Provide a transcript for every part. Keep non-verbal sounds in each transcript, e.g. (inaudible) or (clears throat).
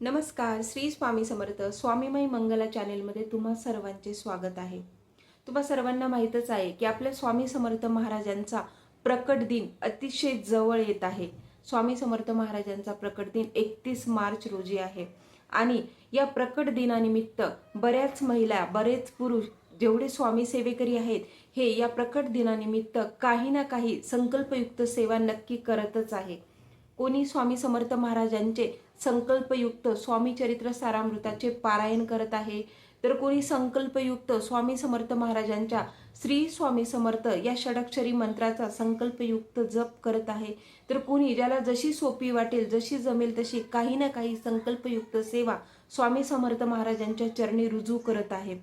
नमस्कार श्री स्वामी समर्थ. स्वामीमय मंगला चॅनेलमध्ये तुम्हा सर्वांचे स्वागत आहे. तुम्हा सर्वांना माहीतच आहे की आपल्या स्वामी समर्थ महाराजांचा प्रकट दिन अतिशय जवळ येत आहे. स्वामी समर्थ महाराजांचा प्रकट दिन एकतीस मार्च रोजी आहे. आणि या प्रकट दिनानिमित्त बऱ्याच महिला बरेच पुरुष जेवढे स्वामी सेवेकरी आहेत हे या प्रकट दिनानिमित्त काही ना काही संकल्पयुक्त सेवा नक्की करतच आहे. कोणी स्वामी समर्थ महाराजांचे संकल्पयुक्त स्वामी चरित्र सारामृताचे पारायण करत आहे. तर कोणी संकल्पयुक्त स्वामी समर्थ महाराजांच्या श्री स्वामी समर्थ या षडक्षरी मंत्राचा संकल्पयुक्त जप करत आहे. तर कोणी ज्याला जशी सोपी वाटेल जशी जमेल तशी काही ना काही संकल्पयुक्त सेवा स्वामी समर्थ महाराजांच्या चरणी रुजू करत आहे.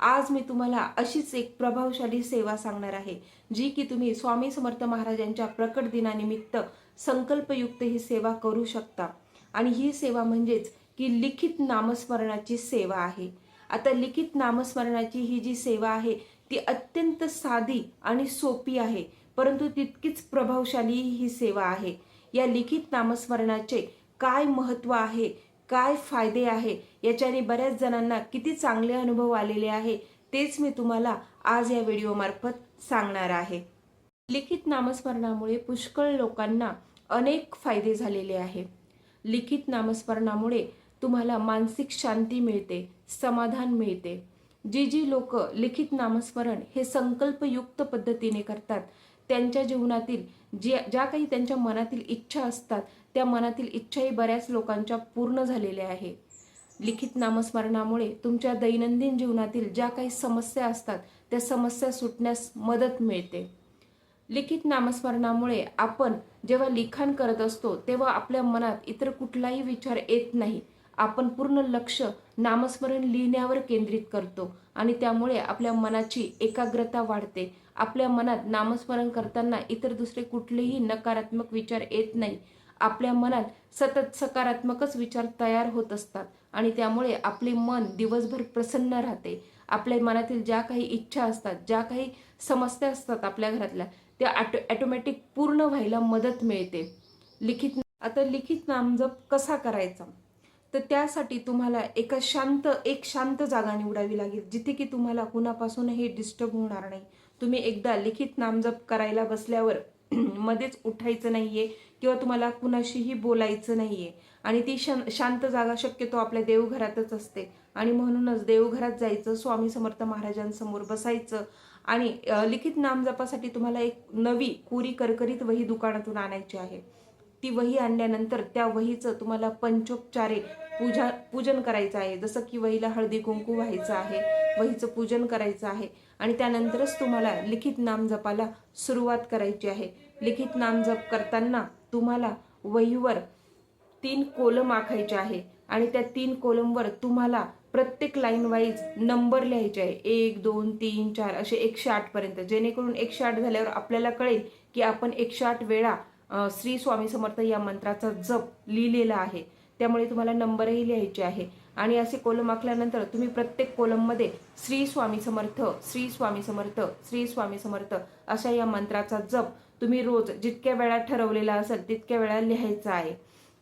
आज मी तुम्हाला अशीच एक प्रभावशाली सेवा सांगणार आहे जी की तुम्ही स्वामी समर्थ महाराजांच्या प्रकट दिनानिमित्त संकल्पयुक्त ही सेवा करू शकता. आणि ही सेवा म्हणजेच की लिखित नामस्मरणाची सेवा आहे. आता लिखित नामस्मरणाची ही जी सेवा आहे ती अत्यंत साधी आणि सोपी आहे परंतु तितकीच प्रभावशाली ही सेवा आहे. या लिखित नामस्मरणाचे काय महत्त्व आहे काय फायदे आहे याच्याने बऱ्याच जणांना किती चांगले अनुभव आलेले आहे तेच मी तुम्हाला आज या व्हिडिओमार्फत सांगणार आहे. लिखित नामस्मरणामुळे पुष्कळ लोकांना अनेक फायदे झालेले आहे. लिखित नामस्मरणामुळे तुम्हाला मानसिक शांती मिळते समाधान मिळते. जी जी लोक लिखित नामस्मरण हे संकल्पयुक्त पद्धतीने करतात त्यांच्या जीवनातील जे ज्या काही त्यांच्या मनातील इच्छा असतात त्या मनातील इच्छाही बऱ्याच लोकांच्या पूर्ण झालेल्या आहे. लिखित नामस्मरणामुळे तुमच्या दैनंदिन जीवनातील ज्या काही समस्या असतात त्या समस्या सुटण्यास मदत मिळते. लिखित नामस्मरणामुळे आपण जेव्हा लिखाण करत असतो तेव्हा आपल्या मनात इतर कुठलाही विचार येत नाही. आपण पूर्ण लक्ष नामस्मरण लिहिण्यावर केंद्रित करतो आणि त्यामुळे आपल्या मनाची एकाग्रता वाढते. आपल्या मनात नामस्मरण करताना इतर दुसरे कुठलेही नकारात्मक विचार येत नाही. आपल्या मनात सतत सकारात्मकच विचार तयार होत असतात आणि त्यामुळे आपले मन दिवसभर प्रसन्न राहते. आपल्या मनातील ज्या काही इच्छा असतात ज्या काही समस्या असतात आपल्या घरातल्या त्या ॲटो ॲटोमॅटिक पूर्ण व्हायला मदत मिळते. लिखित आता लिखित नामजप कसा करायचा? तर त्यासाठी तुम्हाला एका शांत एक शांत जागा निवडावी लागेल जिथे की तुम्हाला कुणापासूनही डिस्टर्ब होणार नाही. तुम्ही एकदा लिखित नामजप करायला बसल्यावर (clears throat) मध्येच उठायचं नाही आहे किंवा तुम्हाला कुणाशीही बोलायचं नाही आहे आणि ती शांत जागा शक्यतो आपल्या देवघरातच असते. आणि म्हणूनच देवघरात जायचं स्वामी समर्थ महाराजांसमोर बसायचं आणि लिखित नामजपासाठी तुम्हाला एक नवी कोरी करकरीत वही दुकानातून आणायची आहे. ती वही आणल्यानंतर त्या वहीचं तुम्हाला पंचोपचारे पूजा पूजन करायचं आहे. जसं की वहीला हळदी कुंकू व्हायचं आहे वहीचं पूजन करायचं आहे आणि त्यानंतरच तुम्हाला लिखित नामजपाला सुरुवात करायची आहे. लिखित नामजप करताना तुम्हाला वहीवर तीन कोलम आखायचे आहे आणि त्या तीन कोलमवर तुम्हाला प्रत्येक लाईन वाईज नंबर लिहायचे आहे. एक दोन तीन चार असे एकशे आठपर्यंत जेणेकरून एकशे आठ झाल्यावर आपल्याला कळेल की आपण एकशे आठ वेळा श्री स्वामी समर्थ या मंत्राचा जप लिहिलेला आहे. त्यामुळे तुम्हाला नंबरही लिहायचे आहे. आणि असे कोलम आखल्यानंतर तुम्ही प्रत्येक कोलममध्ये श्री स्वामी समर्थ श्री स्वामी समर्थ श्री स्वामी समर्थ अशा या मंत्राचा जप तुम्ही रोज जितक्या वेळा ठरवलेला असेल तितक्या वेळा लिहायचा आहे.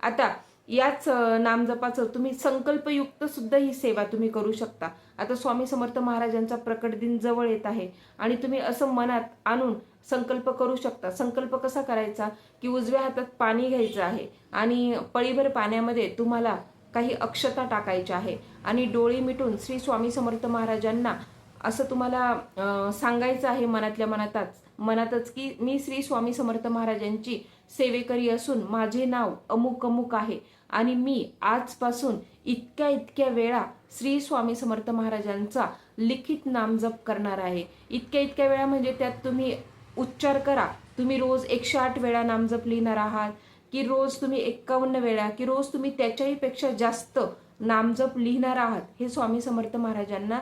आता याच नामजपाचं तुम्ही संकल्पयुक्त सुद्धा ही सेवा तुम्ही करू शकता. आता स्वामी समर्थ महाराजांचा प्रकट दिन जवळ येत आहे आणि तुम्ही असं मनात आणून संकल्प करू शकता. संकल्प कसा करायचा? की उजव्या हातात पाणी घ्यायचं आहे आणि पळीभर पाण्यामध्ये तुम्हाला काही अक्षता टाकायच्या आहे आणि डोळी मिटून श्री स्वामी समर्थ महाराजांना असं तुम्हाला सांगायचं आहे मनातल्या मनातच. मनातच की मी श्री स्वामी समर्थ महाराजांची सेवेकरी असून माझे नाव अमुक अमुक आहे आणि मी आजपासून इतक्या इतक्या वेळा श्री स्वामी समर्थ महाराजांचा लिखित नामजप करणार आहे. इतक्या इतक्या वेळा म्हणजे त्यात तुम्ही उच्चार करा. तुम्ही रोज एकशे आठ वेळा नामजप लिहिणार आहात की रोज तुम्ही एक्कावन्न वेळा की रोज तुम्ही त्याच्याही पेक्षा जास्त नामजप लिहिणार आहात हे स्वामी समर्थ महाराजांना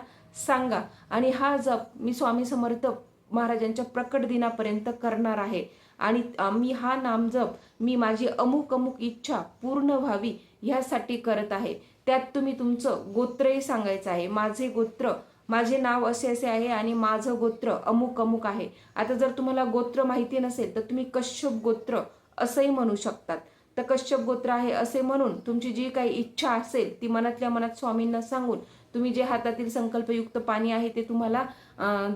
सांगा. आणि हा जप मी स्वामी समर्थ महाराजांच्या प्रकट दिनापर्यंत करणार आहे. आणि मी हा नामजप मी माझी अमुक अमुक इच्छा पूर्ण व्हावी ह्यासाठी करत आहे. त्यात तुम्ही तुमचं गोत्रही सांगायचं आहे. माझे गोत्र माझे नाव असे असे आहे आणि माझं गोत्र अमुक अमुक आहे. आता जर तुम्हाला गोत्र माहिती नसेल तर तुम्ही कश्यप गोत्र असंही म्हणू शकतात. तर कश्यप गोत्र आहे असे म्हणून तुमची जी काही इच्छा असेल ती मनातल्या मनात स्वामींना सांगून तुम्ही जे हातातील संकल्पयुक्त पाणी आहे ते तुम्हाला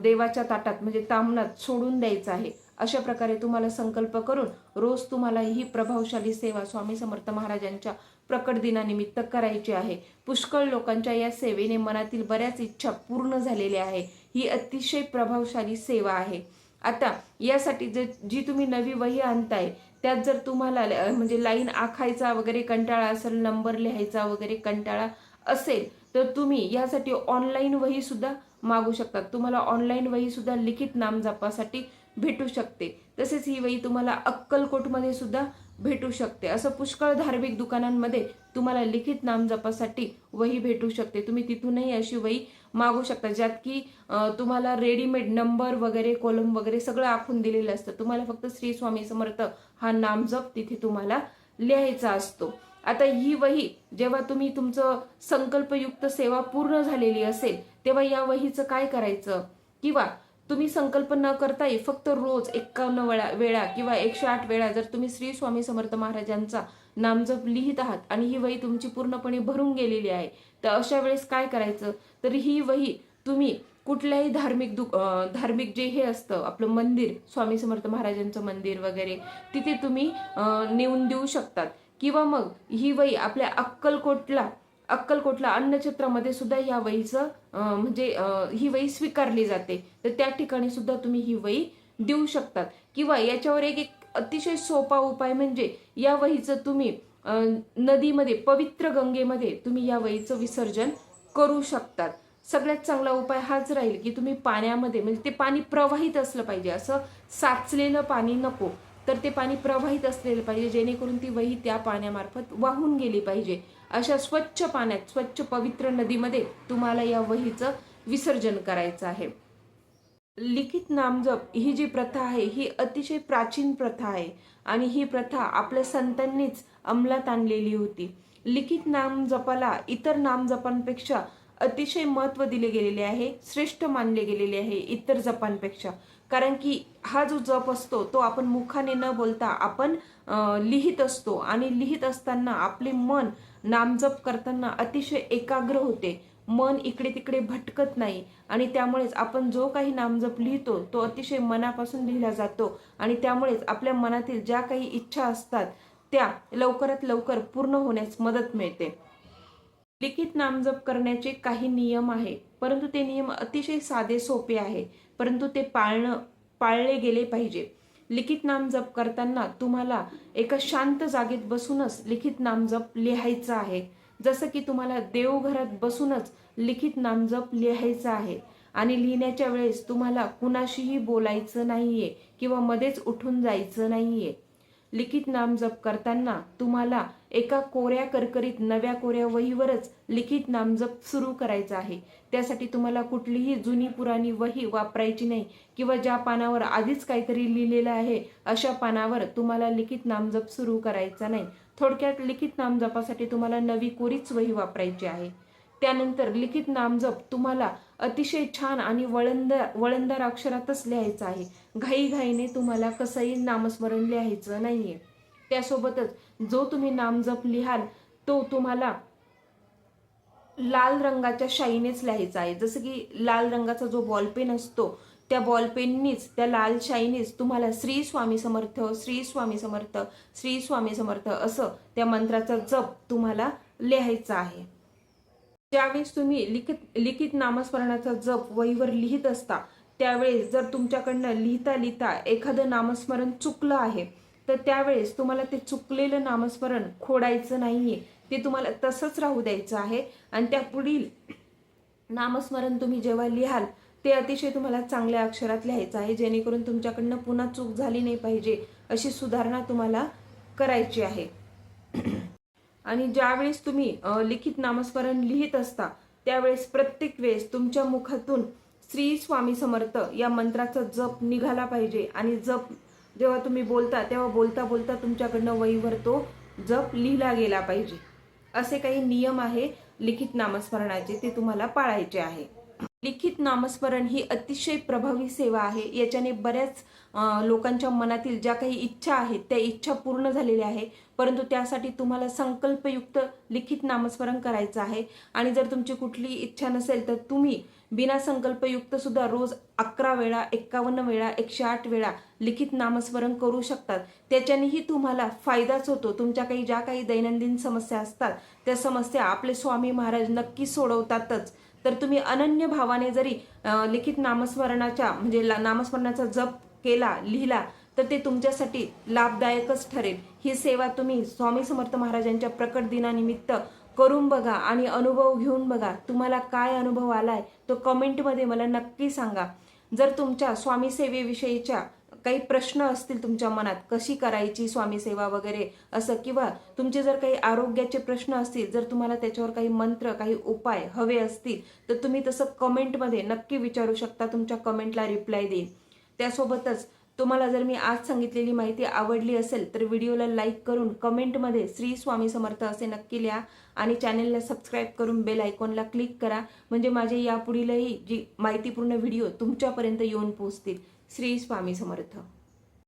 देवाच्या ताटात म्हणजे तामणात सोडून द्यायचं आहे. अशा प्रकारे तुम्हाला संकल्प करून रोज तुम्हाला ही प्रभावशाली सेवा स्वामी समर्थ महाराजांच्या प्रकट दिनानिमित्त करायची आहे. पुष्कळ लोकांच्या या सेवेने मनातील बऱ्याच इच्छा पूर्ण झालेल्या आहे. ही अतिशय प्रभावशाली सेवा आहे. आता यासाठी जे जी तुम्ही नवी वही आणताय त्यात जर तुम्हाला म्हणजे लाईन आखायचा वगैरे कंटाळा असेल नंबर लिहायचा वगैरे कंटाळा असेल तर तुम्ही यासाठी ऑनलाईन वही सुद्धा मागू शकतात तुम्हाला ऑनलाईन वही सुद्धा लिखित नामजापासाठी भेटू शकते. तसेच ही वही तुम्हाला अक्कलकोटमध्ये सुद्धा भेटू शकते. असं पुष्कळ धार्मिक दुकानांमध्ये तुम्हाला लिखित नामजपासाठी वही भेटू शकते. तुम्ही तिथूनही अशी वही मागू शकता ज्यात की तुम्हाला रेडीमेड नंबर वगैरे कोलम वगैरे सगळं आखून दिलेलं असतं. तुम्हाला फक्त श्री स्वामी समर्थ हा नामजप तिथे तुम्हाला लिहायचा असतो. आता ही वही जेव्हा तुम्ही तुमचं संकल्पयुक्त सेवा पूर्ण झालेली असेल तेव्हा या वहीचं काय करायचं? किंवा तुम्ही संकल्प न करताही फक्त रोज एक्कावन्न वेळा वेळा किंवा एकशे आठ वेळा जर तुम्ही श्री स्वामी समर्थ महाराजांचा नामजप लिहित आहात आणि ही वही तुमची पूर्णपणे भरून गेलेली आहे तर अशा वेळेस काय करायचं? तर ही वही तुम्ही कुठल्याही धार्मिक दु धार्मिक जे हे असतं आपलं मंदिर स्वामी समर्थ महाराजांचं मंदिर वगैरे तिथे तुम्ही नेऊन देऊ शकतात. किंवा मग ही वही आपल्या अक्कलकोटला अक्कलकोटला अन्नछत्रामध्ये सुद्धा या वहीचं म्हणजे ही वही स्वीकारली जाते. तर त्या ठिकाणी सुद्धा तुम्ही ही वही देऊ शकतात. किंवा याच्यावर एक एक अतिशय सोपा उपाय म्हणजे या वहीचं तुम्ही नदीमध्ये पवित्र गंगेमध्ये तुम्ही या वहीचं विसर्जन करू शकतात. सगळ्यात चांगला उपाय हाच राहील की तुम्ही पाण्यामध्ये म्हणजे ते पाणी प्रवाहित असलं पाहिजे. असं साचलेलं पाणी नको. तर ते पाणी प्रवाहित असलेलं पाहिजे जेणेकरून ती वही त्या पाण्यामार्फत वाहून गेली पाहिजे. अशा स्वच्छ पाण्यात स्वच्छ पवित्र नदीमध्ये तुम्हाला या वहीचं विसर्जन करायचं आहे. लिखित नामजप ही जी प्रथा आहे ही अतिशय प्राचीन प्रथा आहे आणि ही प्रथा आपल्या संतांनीच अंमलात आणलेली होती. लिखित नामजपाला इतर नामजपांपेक्षा अतिशय महत्त्व दिले गेलेले आहे श्रेष्ठ मानले गेलेले आहे इतर जपांपेक्षा कारण की हा जो जप असतो तो आपण मुखाने न बोलता आपण लिहित असतो. आणि लिहित असताना आपले मन नामजप करताना अतिशय एकाग्र होते. मन इकडे तिकडे भटकत नाही. आणि त्यामुळेच आपण जो काही नामजप लिहितो तो अतिशय मनापासून लिहिला जातो. आणि त्यामुळेच आपल्या मनातील ज्या काही इच्छा असतात त्या लवकरात लवकर पूर्ण होण्यास मदत मिळते. लिखित नामजप करण्याचे काही नियम आहे परंतु ते नियम अतिशय साधे सोपे आहे परंतु ते पाळणं पाळले गेले पाहिजे. लिखित नामजप करताना तुम्हाला एका शांत जागेत बसूनच लिखित नामजप लिहायचं आहे. जसं की तुम्हाला देवघरात बसूनच लिखित नामजप लिहायचं आहे आणि लिहिण्याच्या वेळेस तुम्हाला कुणाशीही बोलायचं नाहीये किंवा मध्येच उठून जायचं नाहीये. लिखित नामजप करताना तुम्हाला एका कोऱ्या करकरीत नव्या कोऱ्या वहीवरच लिखित नामजप सुरू करायचा आहे. त्यासाठी तुम्हाला कुठलीही जुनी पुराणी वही वापरायची नाही किंवा ज्या पानावर आधीच काहीतरी लिहिलेलं आहे अशा पानावर तुम्हाला लिखित नामजप सुरू करायचा नाही. थोडक्यात लिखित नामजपासाठी तुम्हाला नवी कोरीच वही वापरायची आहे. त्यानंतर लिखित नामजप तुम्हाला अतिशय छान आणि वळंदार वळंदार अक्षरातच लिहायचं आहे. घाईघाईने तुम्हाला कसंही नामस्मरण लिहायचं नाहीये. त्यासोबतच जो तुम्ही नामजप लिहाल तो तुम्हाला लाल रंगाच्या शाईनेच लिहायचा आहे. जसं की लाल रंगाचा जो बॉलपेन असतो त्या बॉलपेननीच त्या लाल शाईनीच तुम्हाला श्री स्वामी समर्थ श्री स्वामी समर्थ श्री स्वामी समर्थ असं त्या मंत्राचा जप तुम्हाला लिहायचा आहे. ज्यावेळेस तुम्ही लिखित लिखित नामस्मरणाचा जप वहीवर लिहित असता त्यावेळेस जर तुमच्याकडनं लिहिता लिहिता एखादं नामस्मरण चुकलं आहे तर त्यावेळेस तुम्हाला ते चुकलेलं नामस्मरण खोडायचं नाही आहे ते तुम्हाला तसंच राहू द्यायचं आहे. आणि त्या पुढील नामस्मरण तुम्ही जेव्हा लिहाल ते अतिशय तुम्हाला चांगल्या अक्षरात लिहायचं आहे. जेणेकरून तुमच्याकडनं पुन्हा चूक झाली नाही पाहिजे अशी सुधारणा तुम्हाला करायची आहे. आणि ज्यावेळेस तुम्ही लिखित नामस्मरण लिहित असता त्यावेळेस प्रत्येक वेळेस तुमच्या मुखातून श्री स्वामी समर्थ या मंत्राचा जप निघाला पाहिजे. आणि जप जेव्हा तुम्ही बोलता तेव्हा बोलता बोलता तुमच्याकडनं वहीवर तो जप लिहिला गेला पाहिजे. असे काही नियम आहे लिखित नामस्मरणाचे ते तुम्हाला पाळायचे आहे. लिखित नामस्मरण ही अतिशय प्रभावी सेवा आहे. याच्याने बऱ्याच लोकांच्या मनातील ज्या काही इच्छा आहेत त्या इच्छा पूर्ण झालेल्या आहे परंतु त्यासाठी तुम्हाला संकल्पयुक्त लिखित नामस्मरण करायचं आहे. आणि जर तुमची कुठली इच्छा नसेल तर तुम्ही बिना संकल्पयुक्त सुद्धा रोज अकरा वेळा एक्कावन्न वेळा एकशे आठ वेळा लिखित नामस्मरण करू शकतात. त्याच्यानेही तुम्हाला फायदाच होतो. तुमच्या काही ज्या काही दैनंदिन समस्या असतात त्या समस्या आपले स्वामी महाराज नक्की सोडवतातच. तर तुम्ही अनन्य भावाने जरी लिखित नामस्मरणाच्या म्हणजे नामस्मरणाचा जप केला लिहिला तर ते तुमच्यासाठी लाभदायकच ठरेल. ही सेवा तुम्ही स्वामी समर्थ महाराजांच्या प्रकट दिनानिमित्त करून बघा आणि अनुभव घेऊन बघा. तुम्हाला काय अनुभव आलाय तो कमेंटमध्ये मला नक्की सांगा. जर तुमच्या स्वामीसेवेविषयीच्या काही प्रश्न असतील तुमच्या मनात कशी करायची स्वामी सेवा वगैरे असं किंवा तुमचे जर काही आरोग्याचे प्रश्न असतील जर तुम्हाला त्याच्यावर काही मंत्र काही उपाय हवे असतील तर तुम्ही तसं कमेंटमध्ये नक्की विचारू शकता तुमच्या कमेंटला रिप्लाय देईन. त्यासोबतच तुम्हाला जर मी आज सांगितलेली माहिती आवडली असेल तर व्हिडिओला लाईक करून कमेंटमध्ये श्री स्वामी समर्थ असे नक्की लिहा आणि चॅनेलला सबस्क्राईब करून बेल आयकॉनला क्लिक करा. म्हणजे माझे यापुढीलही जी माहितीपूर्ण व्हिडिओ तुमच्यापर्यंत येऊन पोहोचतील. श्री स्वामी समर्थ.